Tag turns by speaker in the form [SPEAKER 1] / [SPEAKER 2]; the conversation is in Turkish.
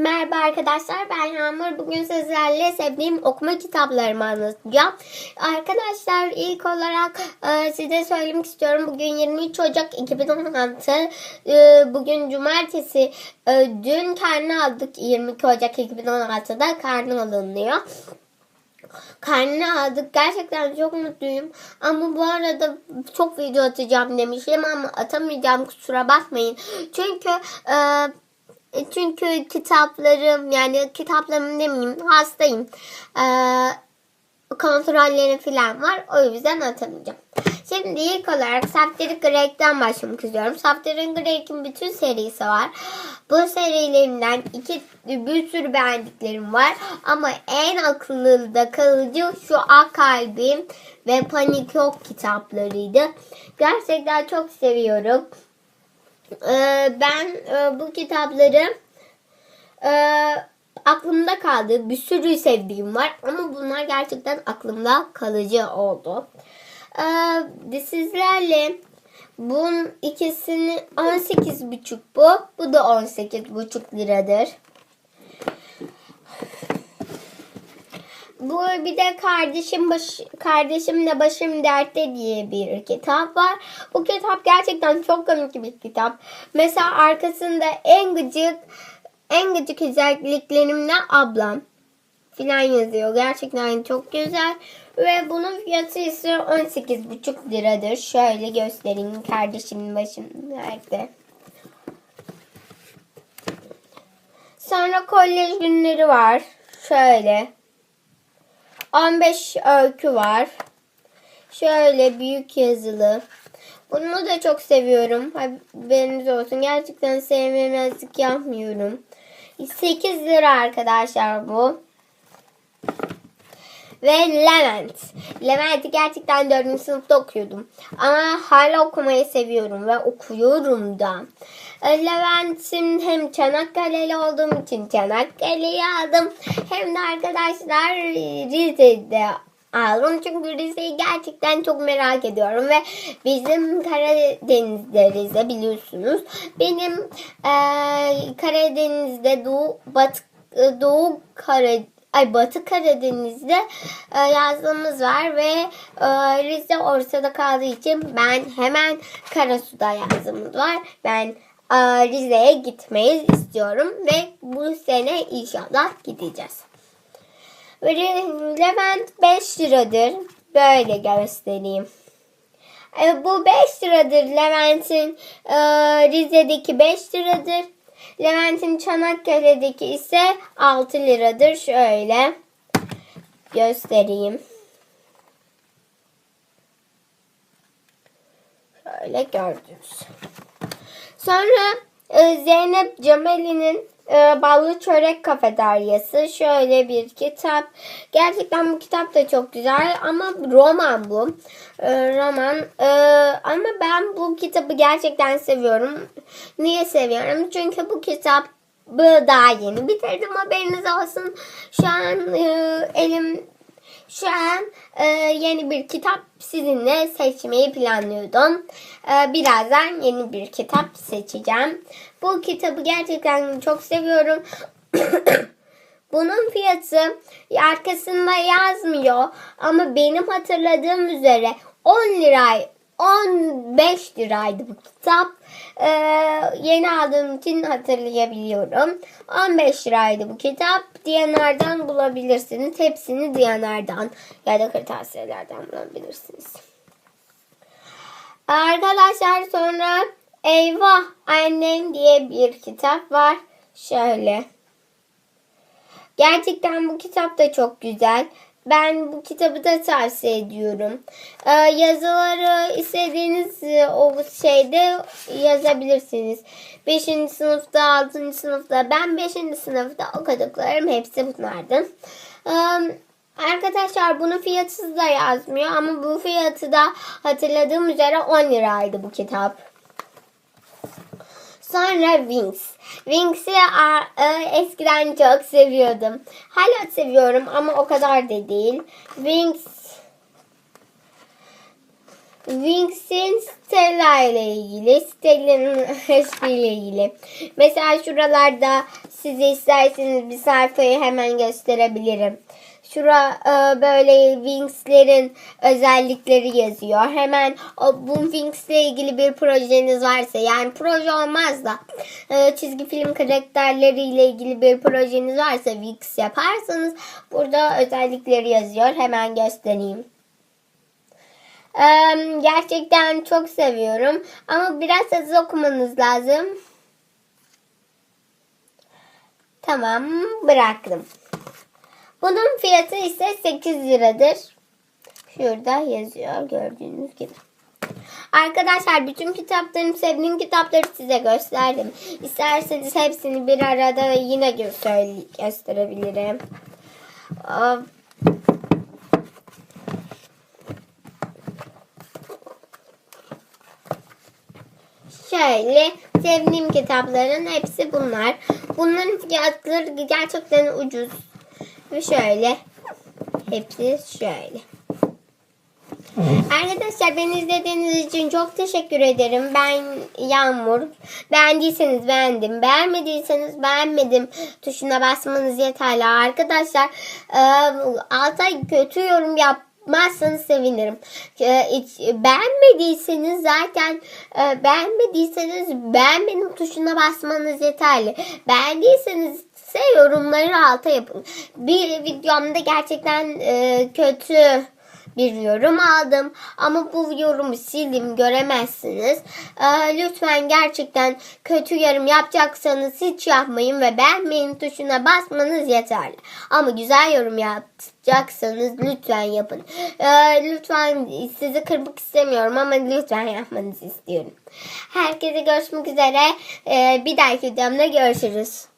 [SPEAKER 1] Merhaba arkadaşlar ben Yağmur. Bugün sizlerle sevdiğim okuma kitaplarımı anlatacağım. Arkadaşlar ilk olarak e, size söylemek istiyorum. Bugün 23 Ocak 2016. E, bugün cumartesi. E, dün karne aldık 22 Ocak 2016'da karne alınıyor. Karnını aldık. Gerçekten çok mutluyum. Ama bu arada çok video atacağım demişim ama atamayacağım kusura bakmayın. Çünkü e, çünkü kitaplarım yani kitaplarım demeyeyim hastayım. E, kontrollerim falan var. O yüzden atamayacağım. Şimdi ilk olarak Sapteri Greg'den başlamak istiyorum. Sapteri Greg'in bütün serisi var. Bu serilerinden iki bir sürü beğendiklerim var. Ama en akıllıda kalıcı şu Ak Kalbim ve Panik Yok kitaplarıydı. Gerçekten çok seviyorum. Ee, ben e, bu kitapları e, aklımda kaldı. Bir sürü sevdiğim var ama bunlar gerçekten aklımda kalıcı oldu. Ee, sizlerle bunun ikisini 18,5 bu. Bu da 18,5 liradır. Bu bir de kardeşim baş, kardeşimle başım dertte diye bir kitap var. Bu kitap gerçekten çok komik bir kitap. Mesela arkasında en gıcık en gıcık özelliklerimle ablam filan yazıyor. Gerçekten çok güzel. Ve bunun fiyatı ise 18,5 liradır. Şöyle göstereyim kardeşimin başım nerede. Sonra kolej günleri var. Şöyle. 15 öykü var. Şöyle büyük yazılı. Bunu da çok seviyorum. Haberiniz olsun. Gerçekten sevmemezlik yapmıyorum. 8 lira arkadaşlar bu. Ve Levent. Levent'i gerçekten 4. sınıfta okuyordum. Ama hala okumayı seviyorum ve okuyorum da. Levent'im hem Çanakkale'li olduğum için Çanakkale'yi aldım. Hem de arkadaşlar Rize'de aldım. Çünkü Rize'yi gerçekten çok merak ediyorum. Ve bizim Karadeniz'de Rize biliyorsunuz. Benim e, Karadeniz'de Doğu, Batı, Doğu Karadeniz ay Batı Karadeniz'de e, yazlığımız var ve e, Rize ortada kaldığı için ben hemen Karasu'da yazlığımız var. Ben e, Rize'ye gitmeyi istiyorum ve bu sene inşallah gideceğiz. Ve Levent 5 liradır. Böyle göstereyim. E, bu 5 liradır. Levent'in e, Rize'deki 5 liradır. Levent'in Çanakkale'deki ise 6 liradır. Şöyle göstereyim. Şöyle gördünüz. Sonra e, Zeynep Cemeli'nin e, Ballı Çörek Kafeteryası şöyle bir kitap. Gerçekten bu kitap da çok güzel ama roman bu. E, roman e, ama ben bu kitabı gerçekten seviyorum. Niye seviyorum? Çünkü bu kitap daha yeni bitirdim haberiniz olsun. Şu an e, elim şu an e, yeni bir kitap sizinle seçmeyi planlıyordum. E, birazdan yeni bir kitap seçeceğim. Bu kitabı gerçekten çok seviyorum. Bunun fiyatı arkasında yazmıyor ama benim hatırladığım üzere 10 lira 15 liraydı bu kitap. Ee, yeni aldığım için hatırlayabiliyorum. 15 liraydı bu kitap. Diyanar'dan bulabilirsiniz. Hepsini Diyanar'dan ya da kırtasiyelerden bulabilirsiniz. Arkadaşlar sonra Eyvah Annem diye bir kitap var. Şöyle. Gerçekten bu kitap da çok güzel. Ben bu kitabı da tavsiye ediyorum. Ee, yazıları istediğiniz e, o şeyde yazabilirsiniz. 5. sınıfta, 6. sınıfta. Ben 5. sınıfta okuduklarım hepsi bunlardan. Ee, arkadaşlar bunun fiyatı da yazmıyor ama bu fiyatı da hatırladığım üzere 10 liraydı bu kitap. Sonra Wings. Wings'i e, eskiden çok seviyordum. Hala seviyorum ama o kadar da değil. Wings Wings'in Stella ile ilgili, Stella'nın ile ilgili. Mesela şuralarda size isterseniz bir sayfayı hemen gösterebilirim. Şura e, böyle Wings'lerin özellikleri yazıyor. Hemen o, bu Wings'le ilgili bir projeniz varsa yani proje olmaz da e, çizgi film karakterleriyle ilgili bir projeniz varsa Wings yaparsanız burada özellikleri yazıyor. Hemen göstereyim. Eee, gerçekten çok seviyorum. Ama biraz hızlı okumanız lazım. Tamam bıraktım. Bunun fiyatı ise 8 liradır. Şurada yazıyor gördüğünüz gibi. Arkadaşlar bütün kitaplarım sevdiğim kitapları size gösterdim. İsterseniz hepsini bir arada yine gösterebilirim. Şöyle sevdiğim kitapların hepsi bunlar. Bunların fiyatları gerçekten ucuz. Ve şöyle hepsi şöyle. Arkadaşlar beni izlediğiniz için çok teşekkür ederim. Ben Yağmur. Beğendiyseniz beğendim. Beğenmediyseniz beğenmedim tuşuna basmanız yeterli. Arkadaşlar e, alta kötü yorum yapmazsanız sevinirim. E, beğenmediyseniz zaten e, beğenmediyseniz beğenmedim tuşuna basmanız yeterli. Beğendiyseniz ise yorumları alta yapın. Bir videomda gerçekten e, kötü bir yorum aldım. Ama bu yorumu sildim göremezsiniz. Ee, lütfen gerçekten kötü yorum yapacaksanız hiç yapmayın ve beğenmeyin tuşuna basmanız yeterli. Ama güzel yorum yapacaksanız lütfen yapın. Ee, lütfen sizi kırmak istemiyorum ama lütfen yapmanızı istiyorum. Herkese görüşmek üzere. Ee, bir dahaki videomda görüşürüz.